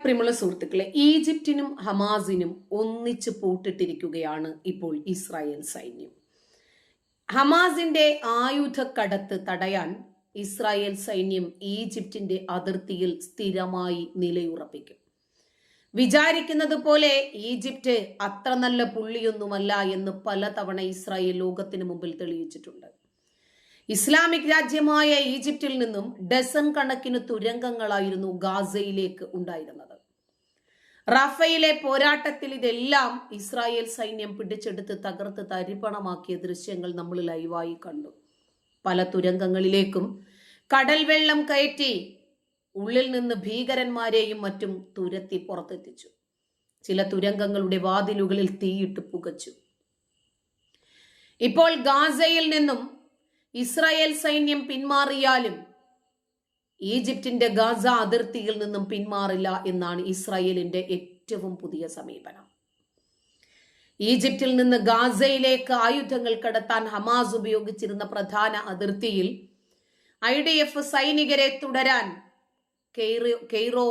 പ്രിയമുള്ള സുഹൃത്തുക്കളെ ഈജിപ്തിനും ഹമാസിനും ഒന്നിച്ച് പൂട്ടിട്ടിരിക്കുകയാണ് ഇപ്പോൾ ഇസ്രായേൽ സൈന്യം. ഹമാസിന്റെ ആയുധക്കടത്ത് തടയാൻ ഇസ്രായേൽ സൈന്യം ഈജിപ്തിന്റെ അതിർത്തിയിൽ സ്ഥിരമായി നിലയുറപ്പിക്കും. വിചാരിക്കുന്നത് പോലെ ഈജിപ്റ്റ് അത്ര നല്ല പുള്ളിയൊന്നുമല്ല എന്ന് പലതവണ ഇസ്രായേൽ ലോകത്തിന് മുമ്പിൽ തെളിയിച്ചിട്ടുണ്ട്. ഇസ്ലാമിക് രാജ്യമായ ഈജിപ്തിൽ നിന്നും ഡസൺ കണക്കിന് തുരങ്കങ്ങളായിരുന്നു ഗാസയിലേക്ക് ഉണ്ടായിരുന്നത്. റഫയിലെ പോരാട്ടത്തിൽ ഇതെല്ലാം ഇസ്രായേൽ സൈന്യം പിടിച്ചെടുത്ത് തകർത്ത് തരിപ്പണമാക്കിയ ദൃശ്യങ്ങൾ നമ്മൾ ലൈവായി കണ്ടു. പല തുരങ്കങ്ങളിലേക്കും കടൽ വെള്ളം കയറ്റി ഉള്ളിൽ നിന്ന് ഭീകരന്മാരെയും മറ്റും തുരത്തി പുറത്തെത്തിച്ചു. ചില തുരങ്കങ്ങളുടെ വാതിലുകളിൽ തീയിട്ട് പുകച്ചു. ഇപ്പോൾ ഗാസയിൽ നിന്നും ഇസ്രായേൽ സൈന്യം പിന്മാറിയാലും ഈജിപ്തിന്റെ ഗാസ അതിർത്തിയിൽ നിന്നും പിന്മാറില്ല എന്നാണ് ഇസ്രായേലിന്റെ ഏറ്റവും പുതിയ സമീപനം. ഈജിപ്തിൽ നിന്ന് ഗാസയിലേക്ക് ആയുധങ്ങൾ കടത്താൻ ഹമാസ് ഉപയോഗിച്ചിരുന്ന പ്രധാന അതിർത്തിയിൽ ഐ ഡി എഫ് സൈനികരെ തുടരാൻ കെയ്റോ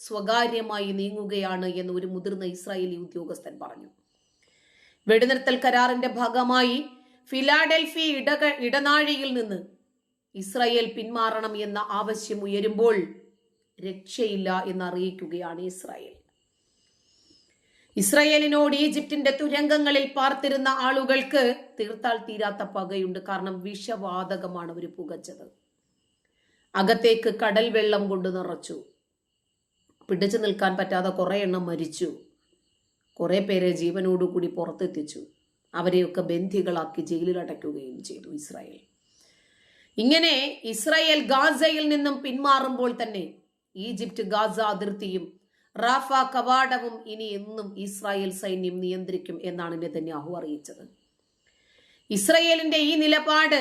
സ്വകാര്യമായി നീങ്ങുകയാണ് എന്ന് ഒരു മുതിർന്ന ഇസ്രായേലി ഉദ്യോഗസ്ഥൻ പറഞ്ഞു. വെടിനിർത്തൽ കരാറിന്റെ ഭാഗമായി ഫിലാഡൽഫി ഇടക ഇടനാഴിയിൽ നിന്ന് ഇസ്രയേൽ പിന്മാറണം എന്ന ആവശ്യം ഉയരുമ്പോൾ രക്ഷയില്ല എന്നറിയിക്കുകയാണ് ഇസ്രായേൽ. ഇസ്രയേലിനോട് ഈജിപ്തിന്റെ തുരങ്കങ്ങളിൽ പാർത്തിരുന്ന ആളുകൾക്ക് തീർത്താൽ തീരാത്ത പകയുണ്ട്. കാരണം വിഷവാതകമാണ് അവർ പുകച്ചത്. അകത്തേക്ക് കടൽ വെള്ളം കൊണ്ട് നിറച്ചു. പിടിച്ചു നിൽക്കാൻ പറ്റാതെ കുറെ എണ്ണം മരിച്ചു. കുറെ പേരെ ജീവനോടുകൂടി പുറത്തെത്തിച്ചു. അവരെയൊക്കെ ബന്ധികളാക്കി ജയിലിൽ അടയ്ക്കുകയും ചെയ്തു ഇസ്രായേൽ. ഇങ്ങനെ ഇസ്രായേൽ ഗാസയിൽ നിന്നും പിന്മാറുമ്പോൾ തന്നെ ഈജിപ്റ്റ് ഗാസ അതിർത്തിയും റാഫ കവാടവും ഇനി എന്നും ഇസ്രായേൽ സൈന്യം നിയന്ത്രിക്കും എന്നാണ് നെതന്യാഹു അറിയിച്ചത്. ഇസ്രയേലിന്റെ ഈ നിലപാട്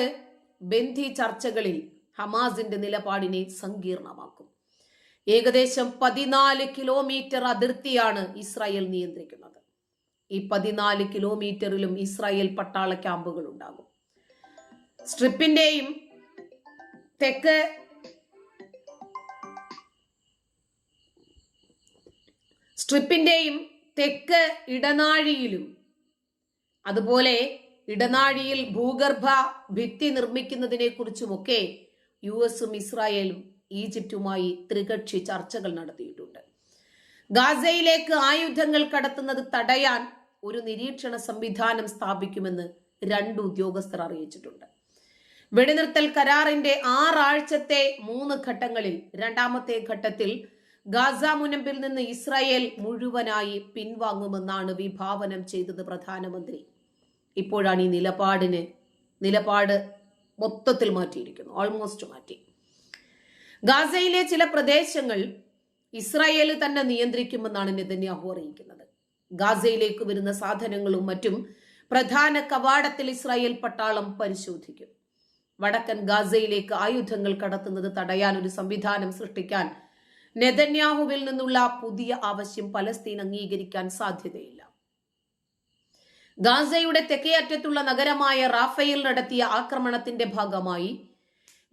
ബന്ധി ചർച്ചകളിൽ ഹമാസിന്റെ നിലപാടിനെ സങ്കീർണമാക്കും. ഏകദേശം പതിനാല് കിലോമീറ്റർ അതിർത്തിയാണ് ഇസ്രായേൽ നിയന്ത്രിക്കുന്നത്. ഈ പതിനാല് കിലോമീറ്ററിലും ഇസ്രായേൽ പട്ടാള ക്യാമ്പുകൾ ഉണ്ടാകും സ്ട്രിപ്പിന്റെയും തെക്ക് സ്ട്രിപ്പിന്റെയും തെക്ക് ഇടനാഴിയിലും അതുപോലെ ഇടനാഴിയിൽ ഭൂഗർഭ ഭിത്തി നിർമ്മിക്കുന്നതിനെ കുറിച്ചുമൊക്കെ യു എസും ഇസ്രായേലും ഈജിപ്തുമായി ത്രികക്ഷി ചർച്ചകൾ നടത്തിയിട്ടുണ്ട്. ഗാസയിലേക്ക് ആയുധങ്ങൾ കടത്തുന്നത് തടയാൻ ഒരു നിരീക്ഷണ സംവിധാനം സ്ഥാപിക്കുമെന്ന് രണ്ട് ഉദ്യോഗസ്ഥർ അറിയിച്ചിട്ടുണ്ട്. വെടിനിർത്തൽ കരാറിന്റെ ആറാഴ്ചത്തെ മൂന്ന് ഘട്ടങ്ങളിൽ രണ്ടാമത്തെ ഘട്ടത്തിൽ ഗാസ മുനമ്പിൽ നിന്ന് ഇസ്രായേൽ മുഴുവനായി പിൻവാങ്ങുമെന്നാണ് വിഭാവനം ചെയ്തത് പ്രധാനമന്ത്രി. ഇപ്പോഴാണ് ഈ നിലപാടിന് നിലപാട് മൊത്തത്തിൽ മാറ്റിയിരിക്കുന്നു. ഓൾമോസ്റ്റ് മാറ്റി. ഗാസയിലെ ചില പ്രദേശങ്ങൾ ഇസ്രായേൽ തന്നെ നിയന്ത്രിക്കുമെന്നാണ് നെതന്യാഹു അറിയിക്കുന്നത്. ഗാസയിലേക്ക് വരുന്ന സാധനങ്ങളും മറ്റും പ്രധാന കവാടത്തിൽ ഇസ്രായേൽ പട്ടാളം പരിശോധിക്കും. വടക്കൻ ഗാസയിലേക്ക് ആയുധങ്ങൾ കടത്തുന്നത് തടയാൻ ഒരു സംവിധാനം സൃഷ്ടിക്കാൻ നെതന്യാഹുവിൽ നിന്നുള്ള പുതിയ ആവശ്യം പലസ്തീൻ അംഗീകരിക്കാൻ സാധ്യതയില്ല. ഗാസയുടെ തെക്കേയറ്റത്തുള്ള നഗരമായ റാഫയിൽ നടത്തിയ ആക്രമണത്തിന്റെ ഭാഗമായി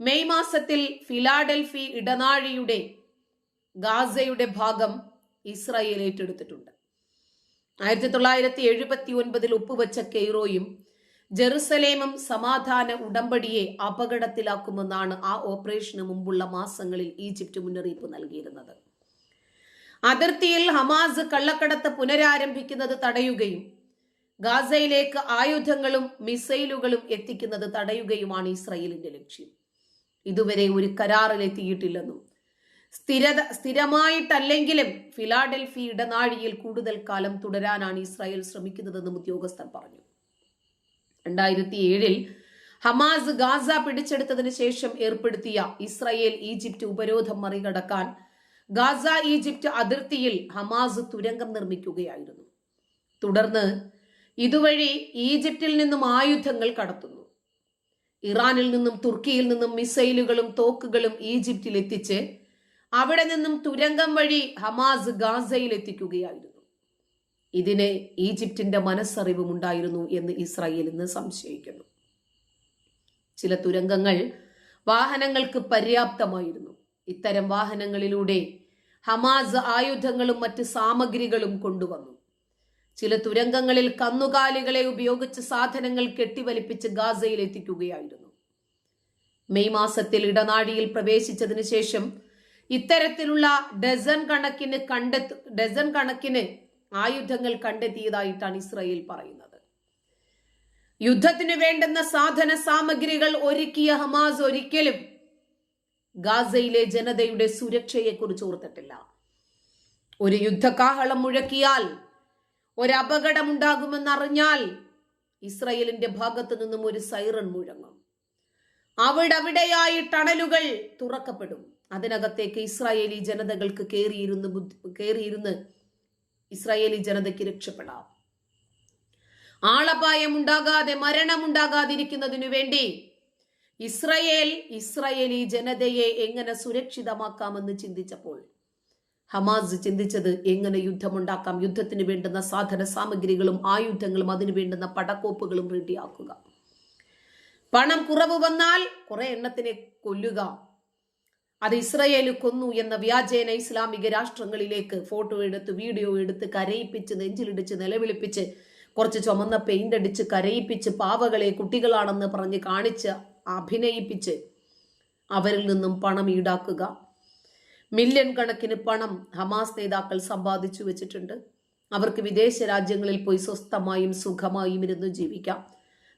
മെയ് മാസത്തിൽ ഫിലാഡൽഫി ഇടനാഴിയുടെ ഗാസയുടെ ഭാഗം ഇസ്രായേൽ ഏറ്റെടുത്തിട്ടുണ്ട്. ആയിരത്തി തൊള്ളായിരത്തി എഴുപത്തി ഒൻപതിൽ ഒപ്പുവച്ച കെയ്റോയും ജെറുസലേമും സമാധാന ഉടമ്പടിയെ അപകടത്തിലാക്കുമെന്നാണ് ആ ഓപ്പറേഷന് മുമ്പുള്ള മാസങ്ങളിൽ ഈജിപ്റ്റ് മുന്നറിയിപ്പ് നൽകിയിരുന്നത്. അതിർത്തിയിൽ ഹമാസ് കള്ളക്കടത്ത് പുനരാരംഭിക്കുന്നത് തടയുകയും ഗാസയിലേക്ക് ആയുധങ്ങളും മിസൈലുകളും എത്തിക്കുന്നത് തടയുകയുമാണ് ഇസ്രയേലിന്റെ ലക്ഷ്യം. ഇതുവരെ ഒരു കരാറിലെത്തിയിട്ടില്ലെന്നും സ്ഥിരത സ്ഥിരമായിട്ടല്ലെങ്കിലും ഫിലാഡൽഫി ഇടനാഴിയിൽ കൂടുതൽ കാലം തുടരാനാണ് ഇസ്രായേൽ ശ്രമിക്കുന്നതെന്നും ഉദ്യോഗസ്ഥർ പറഞ്ഞു. രണ്ടായിരത്തി ഏഴിൽ ഹമാസ് ഗാസ പിടിച്ചെടുത്തതിന് ശേഷം ഏർപ്പെടുത്തിയ ഇസ്രായേൽ ഈജിപ്റ്റ് ഉപരോധം മറികടക്കാൻ ഗാസ ഈജിപ്റ്റ് അതിർത്തിയിൽ ഹമാസ് തുരങ്കം നിർമ്മിക്കുകയായിരുന്നു. തുടർന്ന് ഇതുവഴി ഈജിപ്തിൽ നിന്നും ആയുധങ്ങൾ കടത്തുന്നു. ഇറാനിൽ നിന്നും തുർക്കിയിൽ നിന്നും മിസൈലുകളും തോക്കുകളും ഈജിപ്തിൽ എത്തിച്ച് അവിടെ നിന്നും തുരങ്കം വഴി ഹമാസ് ഗാസയിൽ എത്തിക്കുകയായിരുന്നു ഇതിന് ഈജിപ്തിന്റെ മനസ്സറിവും ഉണ്ടായിരുന്നു എന്ന് ഇസ്രായേൽ ഇന്ന് സംശയിക്കുന്നു. ചില തുരങ്കങ്ങൾ വാഹനങ്ങൾക്ക് പര്യാപ്തമായിരുന്നു. ഇത്തരം വാഹനങ്ങളിലൂടെ ഹമാസ് ആയുധങ്ങളും മറ്റ് സാമഗ്രികളും കൊണ്ടുവന്നു. ചില തുരങ്കങ്ങളിൽ കന്നുകാലികളെ ഉപയോഗിച്ച് സാധനങ്ങൾ കെട്ടിവലിപ്പിച്ച് ഗാസയിൽ എത്തിക്കുകയായിരുന്നു മെയ് മാസത്തിൽ ഇടനാഴിയിൽ പ്രവേശിച്ചതിന് ശേഷം ഇത്തരത്തിലുള്ള ഡസൺ കണക്കിന് കണ്ടെത്തു ഡസൺ കണക്കിന് ആയുധങ്ങൾ കണ്ടെത്തിയതായിട്ടാണ് ഇസ്രയേൽ പറയുന്നത്. യുദ്ധത്തിന് വേണ്ടുന്ന സാധന സാമഗ്രികൾ ഒരുക്കിയ ഹമാസ് ഒരിക്കലും ഗാസയിലെ ജനതയുടെ സുരക്ഷയെക്കുറിച്ച് ഓർത്തിട്ടില്ല. ഒരു യുദ്ധകാഹളം മുഴക്കിയാൽ ഒരു ഇസ്രയേലിന്റെ ഭാഗത്തു നിന്നും ഒരു സൈറൺ മുഴങ്ങും. അവിടവിടെയായി ടണലുകൾ തുറക്കപ്പെടും. അതിനകത്തേക്ക് ഇസ്രായേലി ജനതകൾക്ക് കയറിയിരുന്ന് ബുദ്ധി കയറിയിരുന്ന് ഇസ്രായേലി ജനതയ്ക്ക് രക്ഷപ്പെടാം. ആളപായം ഉണ്ടാകാതെ മരണമുണ്ടാകാതിരിക്കുന്നതിനു വേണ്ടി ഇസ്രയേൽ ഇസ്രയേലി ജനതയെ എങ്ങനെ സുരക്ഷിതമാക്കാമെന്ന് ചിന്തിച്ചപ്പോൾ ഹമാസ് ചിന്തിച്ചത് എങ്ങനെ യുദ്ധമുണ്ടാക്കാം യുദ്ധത്തിന് വേണ്ടുന്ന സാധന സാമഗ്രികളും ആയുധങ്ങളും അതിനു വേണ്ടുന്ന പടക്കോപ്പുകളും റെഡിയാക്കുക. പണം കുറവ് വന്നാൽ കുറെ എണ്ണത്തിനെ കൊല്ലുക. അത് ഇസ്രയേൽ കൊന്നു എന്ന വ്യാജേന ഇസ്ലാമിക രാഷ്ട്രങ്ങളിലേക്ക് ഫോട്ടോ എടുത്ത് വീഡിയോ എടുത്ത് കരയിപ്പിച്ച് നെഞ്ചിലിടിച്ച് നിലവിളിപ്പിച്ച് കുറച്ച് ചുമന്ന പെയിന്റ് അടിച്ച് കരയിപ്പിച്ച് പാവകളെ കുട്ടികളാണെന്ന് പറഞ്ഞ് കാണിച്ച് അഭിനയിപ്പിച്ച് അവരിൽ നിന്നും പണം ഈടാക്കുക. മില്യൺ കണക്കിന് പണം ഹമാസ് നേതാക്കൾ സമ്പാദിച്ചു വെച്ചിട്ടുണ്ട്. അവർക്ക് വിദേശ രാജ്യങ്ങളിൽ പോയി സ്വസ്ഥമായും സുഖമായും ഇരുന്ന് ജീവിക്കാം.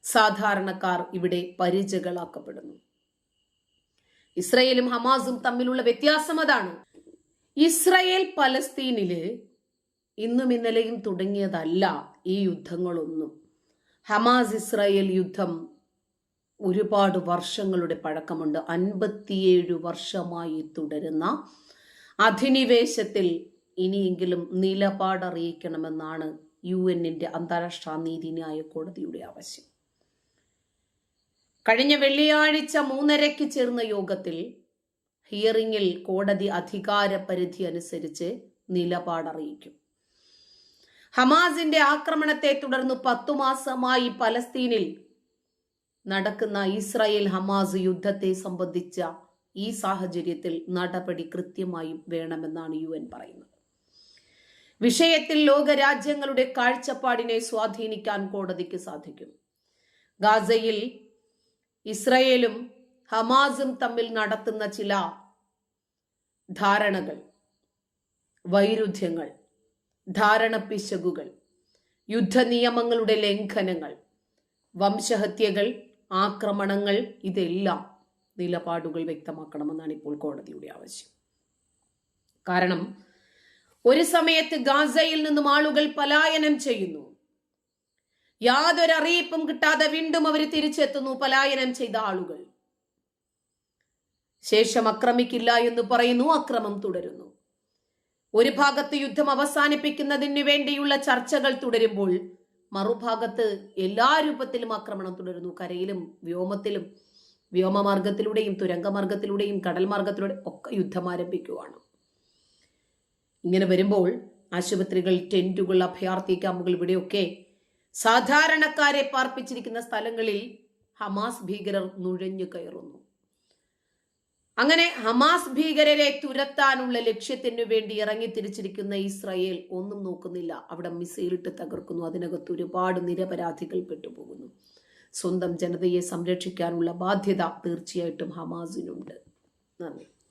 സാധാരണക്കാർ ഇവിടെ പരിചകളാക്കപ്പെടുന്നു. ഇസ്രയേലും ഹമാസും തമ്മിലുള്ള വ്യത്യാസം അതാണ്. ഇസ്രയേൽ പലസ്തീനിൽ ഇന്നും ഇന്നലെയും തുടങ്ങിയതല്ല ഈ യുദ്ധങ്ങളൊന്നും. ഹമാസ് ഇസ്രായേൽ യുദ്ധം ഒരുപാട് വർഷങ്ങളുടെ പഴക്കമുണ്ട്. അൻപത്തിയേഴ് വർഷമായി തുടരുന്ന അധിനിവേശത്തിൽ ഇനിയെങ്കിലും നിലപാടറിയിക്കണമെന്നാണ് യു എന്നിന്റെ അന്താരാഷ്ട്ര നീതിന്യായ കോടതിയുടെ ആവശ്യം. കഴിഞ്ഞ വെള്ളിയാഴ്ച മൂന്നരയ്ക്ക് ചേർന്ന യോഗത്തിൽ ഹിയറിംഗിൽ കോടതി അധികാര പരിധി അനുസരിച്ച് നിലപാടറിയിക്കും. ഹമാസിന്റെ ആക്രമണത്തെ തുടർന്ന് പത്തു മാസമായി പലസ്തീനിൽ നടക്കുന്ന ഇസ്രായേൽ ഹമാസ് യുദ്ധത്തെ സംബന്ധിച്ച ഈ സാഹചര്യത്തിൽ നടപടി കൃത്യമായും വേണമെന്നാണ് യു എൻ പറയുന്നത്. വിഷയത്തിൽ ലോകരാജ്യങ്ങളുടെ കാഴ്ചപ്പാടിനെ സ്വാധീനിക്കാൻ കോടതിക്ക് സാധിക്കും. ഗാസയിൽ ഇസ്രയേലും ഹമാസും തമ്മിൽ നടത്തുന്ന ചില ധാരണകൾ വൈരുദ്ധ്യങ്ങൾ ധാരണപ്പിശകുകൾ യുദ്ധനിയമങ്ങളുടെ ലംഘനങ്ങൾ വംശഹത്യകൾ ആക്രമണങ്ങൾ ഇതെല്ലാം നിലപാടുകൾ വ്യക്തമാക്കണമെന്നാണ് ഇപ്പോൾ കോടതിയുടെ ആവശ്യം. കാരണം ഒരു സമയത്ത് ഗാസയിൽ നിന്നും ആളുകൾ പലായനം ചെയ്യുന്നു. യാതൊരു അറിയിപ്പും കിട്ടാതെ വീണ്ടും അവർ തിരിച്ചെത്തുന്നു പലായനം ചെയ്ത ആളുകൾ. ശേഷം അക്രമിക്കില്ല എന്ന് പറയുന്നു അക്രമം തുടരുന്നു. ഒരു ഭാഗത്ത് യുദ്ധം അവസാനിപ്പിക്കുന്നതിന് വേണ്ടിയുള്ള ചർച്ചകൾ തുടരുമ്പോൾ മറുഭാഗത്ത് എല്ലാ രൂപത്തിലും ആക്രമണം തുടരുന്നു. കരയിലും വ്യോമത്തിലും വ്യോമമാർഗത്തിലൂടെയും തുരങ്കമാർഗത്തിലൂടെയും കടൽ മാർഗത്തിലൂടെ ഒക്കെ യുദ്ധം ആരംഭിക്കുവാണ്. ഇങ്ങനെ വരുമ്പോൾ ആശുപത്രികൾ ടെന്റുകൾ അഭയാർത്ഥി ക്യാമ്പുകൾ ഇവിടെയൊക്കെ സാധാരണക്കാരെ പാർപ്പിച്ചിരിക്കുന്ന സ്ഥലങ്ങളിൽ ഹമാസ് ഭീകരർ നുഴഞ്ഞു കയറുന്നു. അങ്ങനെ ഹമാസ് ഭീകരരെ തുരത്താനുള്ള ലക്ഷ്യത്തിനു വേണ്ടി ഇറങ്ങി തിരിച്ചിരിക്കുന്ന ഇസ്രായേൽ ഒന്നും നോക്കുന്നില്ല. അവിടെ മിസൈലിട്ട് തകർക്കുന്നു. അതിനകത്ത് ഒരുപാട് നിരപരാധികൾ പെട്ടുപോകുന്നു. സ്വന്തം ജനതയെ സംരക്ഷിക്കാനുള്ള ബാധ്യത തീർച്ചയായിട്ടും ഹമാസിനുണ്ട്. നന്ദി.